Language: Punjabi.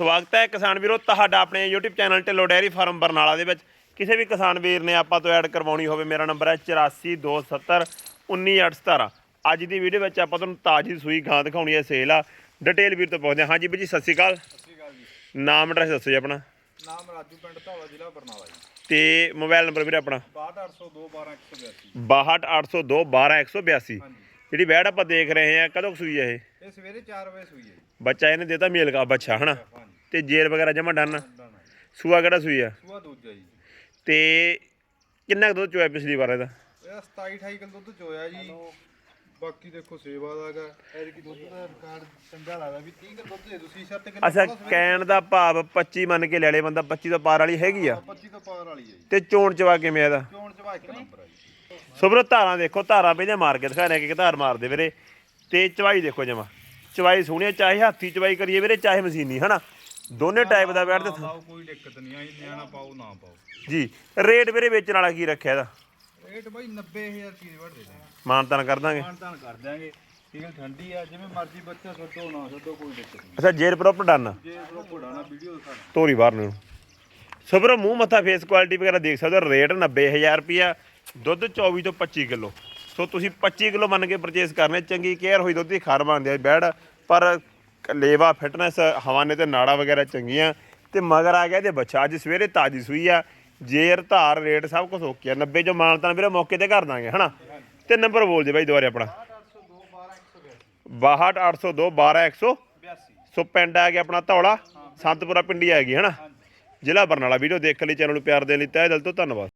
ਸਵਾਗਤ ਹੈ ਕਿਸਾਨ ਵੀਰੋ ਤੁਹਾਡਾ ਆਪਣੇ YouTube channel Dhillon dairy farm Barnala ਦੇ ਵਿੱਚ। ਕਿਸੇ ਵੀ ਕਿਸਾਨ ਵੀਰ ਨੇ ਆਪਾਂ ਤੋਂ ਐਡ ਕਰਵਾਉਣੀ ਹੋਵੇ ਮੇਰਾ ਨੰਬਰ ਹੈ 8427191817 ਅੱਜ ਦੀ ਵੀਡੀਓ ਵਿੱਚ ਆਪਾਂ ਤੁਹਾਨੂੰ ਤਾਜ਼ੀ ਸੂਈ ਗਾਂ ਦਿਖਾਉਣੀ ਹੈ ਸੇਲ ਆ। ਡਿਟੇਲ ਵੀਰ ਤੋਂ ਪੁੱਛਦੇ ਹਾਂ। ਹਾਂਜੀ ਵੀਰ ਜੀ ਸਤਿ ਸ਼੍ਰੀ ਅਕਾਲ। ਸਤਿ ਸ਼੍ਰੀ ਅਕਾਲ ਜੀ। ਨਾਮ ਐਡਰੈਸ ਦੱਸੋ ਜੀ ਆਪਣਾ। ਨਾਮ ਰਾਜੂ ਪਿੰਡ ਧੌਲਾ ਜ਼ਿਲ੍ਹਾ ਬਰਨਾਲਾ ਜੀ। ਤੇ ਮੋਬਾਈਲ ਨੰਬਰ ਵੀਰ ਆਪਣਾ। 62802 12182 62882 ਹਾਂਜੀ। ਜਿਹੜੀ ਵੈੜ ਆਪਾਂ ਦੇਖ ਰਹੇ ਹਾਂ ਕਦੋਂ ਸੂਈ ਹੈ ਇਹ? ਇਹ ਸਵੇਰੇ 4 ਵਜੇ ਸੂਈ ਹੈ ਜੀ। ਬੱਚਾ ਇਹਨੇ ਦੇਤਾ ਮੇਲ ਕਾ ਬੱਚਾ ਹਨਾ? ਹਾਂਜੀ। ਤੇ ਜੇਰ ਵਗੈਰਾ ਜਮਾ ਡਨ? ਡਾਣਾ ਜੀ। ਸੂਆ ਕਿਹੜਾ ਸੂਈ ਆ? ਸੂਆ ਦੂਜਾ ਜੀ। ਤੇ ਕਿੰਨਾ ਕੁ ਦੁੱਧ ਚੋਇਆ ਪਿਛਲੀ ਵਾਰ ਇਹਦਾ? ਇਹਦਾ 27 28 ਕਿਲੋ ਦੁੱਧ ਚੋਇਆ ਜੀ। ਬਾਕੀ ਦੇਖੋ ਸੇਵਾ ਦਾਗਾ ਐਰਕੀ ਦੁੱਧ ਦਾ ਰਿਕਾਰਡ ਚੰਗਾ ਲੱਗਦਾ ਵੀ 30 ਕਿਲੋ ਦੁੱਧ ਦੇ ਤੁਸੀਂ 7 ਕਿਲੋ ਅੱਛਾ ਕਹਿਣ ਦਾ ਭਾਵ 25 ਮੰਨ ਕੇ ਲੈ ਲੇ ਬੰਦਾ 25 ਤੋਂ ਪਾਰ ਵਾਲੀ ਹੈਗੀ ਆ? 25 ਤੋਂ ਪਾਰ ਵਾਲੀ ਹੈ ਜੀ। ਤੇ ਚੋਣ ਚਵਾ ਕਿਵੇਂ ਇਹਦਾ? ਚੋਣ ਚਵਾ ਇੱਕ ਨੰਬਰ ਆ ਜੀ। ਸੁਬਰੋ ਧਾਰਾਂ ਦੇਖੋ ਧਾਰਾਂ ਪਹਿਲੇ ਮਾਰ ਕੇ ਦਿਖਾ ਰਿਹਾ ਕਿ ਧਾਰ ਮਾਰਦੇ ਵੀਰੇ। ਤੇ ਚਵਾਈ ਦੇਖੋ ਜਮਾ। ਚਵਾਈ ਸੋਹਣੀ ਚਾਹੇ ਹੱਥੀ ਚਵਾਈ ਕਰੀਏ ਵੀਰੇ ਚਾਹੇ ਮਸ਼ੀਨੀ ਹਨਾ? ਦੋਨੇ ਟਾਈਪ ਦਾ ਬੈਠ ਤੇ ਪਾਓ ਕੋਈ ਦਿੱਕਤ ਨਹੀਂ ਆਈ ਨਿਆਣਾ ਪਾਓ ਨਾ ਪਾਓ। ਜੀ ਰੇਟ ਵੀਰੇ ਵੇਚਣ ਵਾਲਾ ਕੀ ਰੱਖਿਆ ਇਹਦਾ? ਰੇਟ ਬਾਈ 90000 ਰੁਪਏ ਵੜ ਦੇ ਦਾਂਗੇ ਮਾਨਤਾਨ ਕਰ ਦਾਂਗੇ। ਮਾਨਤਾਨ ਕਰ ਦਿਆਂਗੇ। ਠੀਕ ਹੈ ਠੰਡੀ ਆ ਜਿਵੇਂ ਮਰਜ਼ੀ ਬੱਚਾ ਛੱਡੋ ਨਾ ਛੱਡੋ ਕੋਈ ਦਿੱਕਤ ਨਹੀਂ। ਅੱਛਾ ਜੇਰ ਪ੍ਰੋਪਰ ਡਨ? ਜੇ ਉਹ ਘੋੜਾ ਨਾ ਵੀਡੀਓ ਦਿਖਾ ਤੋਰੀ ਬਾਹਰ ਨੂੰ। ਸੁਬਰੋ ਮੂੰਹ ਮੱਥਾ ਫੇਸ ਕੁਆਲਿਟੀ ਵਗੈਰਾ ਦੇਖ ਸਕਦੇ ਹੋ। ਰੇਟ 90000 ਰੁਪਿਆ ਦੁੱਧ 24 ਤੋਂ 25 ਕਿਲੋ। ਸੋ ਤੁਸੀਂ 25 ਕਿਲੋ ਮੰਨ ਕੇ ਪਰਚੇਸ ਕਰਨੇ, ਚੰਗੀ ਕੇਅਰ ਹੋਈ ਦੁੱਧ ਦੀ ਖਾਰ ਬਣਦੀ ਆ ਬੈੜ ਪਰ ਲੇਵਾ ਫਿਟਨੈਸ ਹਵਾਨੇ ਤੇ ਨਾੜਾ ਵਗੈਰਾ ਚੰਗੀਆਂ। ਤੇ ਮਗਰ ਆ ਗਿਆ ਇਹਦੇ ਬੱਚਾ, ਅੱਜ ਸਵੇਰੇ ਤਾਜੀ ਸੂਈ ਆ। ਜੇਰ, ਧਾਰ, ਰੇਟ ਸਭ ਕੁਝ ਓਕੇ ਆ। 90 ਜੋ ਮਾਨਤਾਂ ਵੀਰੇ ਮੌਕੇ ਤੇ ਕਰ ਦਾਂਗੇ, ਹਨਾ? ਤੇ ਨੰਬਰ ਬੋਲ ਦੇ ਬਾਈ ਦੁਬਾਰੇ ਆਪਣਾ। 62802 12182 82 ਸੋ। ਪਿੰਡ ਆ ਗਿਆ ਆਪਣਾ ਧੌਲਾ। ਸੰਤਪੁਰਾ ਪਿੰਡੀ ਆ ਗਈ, ਹਨਾ? ਜ਼ਿਲ੍ਹਾ ਬਰਨਾਲਾ ਵੀਡੀਓ ਦੇਖਣ ਲਈ, ਚੈਨਲ ਨੂੰ ਪਿਆਰ ਦੇਣ ਲਈ ਤਹਿ ਦਿਲ ਤੋਂ ਧੰਨਵਾਦ।